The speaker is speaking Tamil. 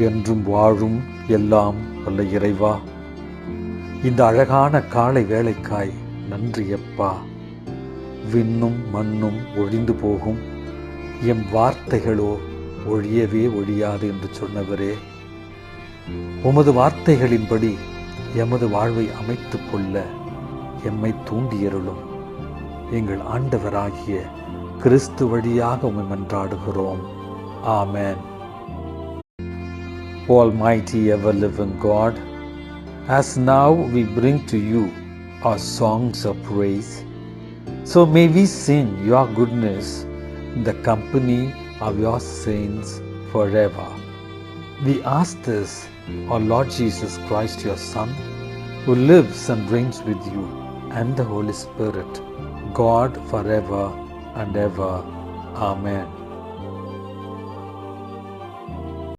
என்றும் வாழும் எல்லாம் வல்ல இறைவா. இந்த அழகான காலை வேலைக்காய் நன்றி எப்பா விண்ணும் மண்ணும் ஒழிந்து போகும். எம் வார்த்தைகளோ ஒழியவே ஒழியாது என்று சொன்னவரே. உமது வார்த்தைகளின்படி எமது வாழ்வை அமைத்துக் கொள்ள எம்மை தூண்டியருளும். எங்கள் ஆண்டவராகிய கிறிஸ்து வழியாக உமை மன்றாடுகிறோம். ஆமேன். Almighty ever living God, as now we bring to you our songs of praise, so may we sing your goodness in the company of your saints forever. We ask this, our Lord Jesus Christ, your Son, who lives and reigns with you and the Holy Spirit, God forever and ever. Amen.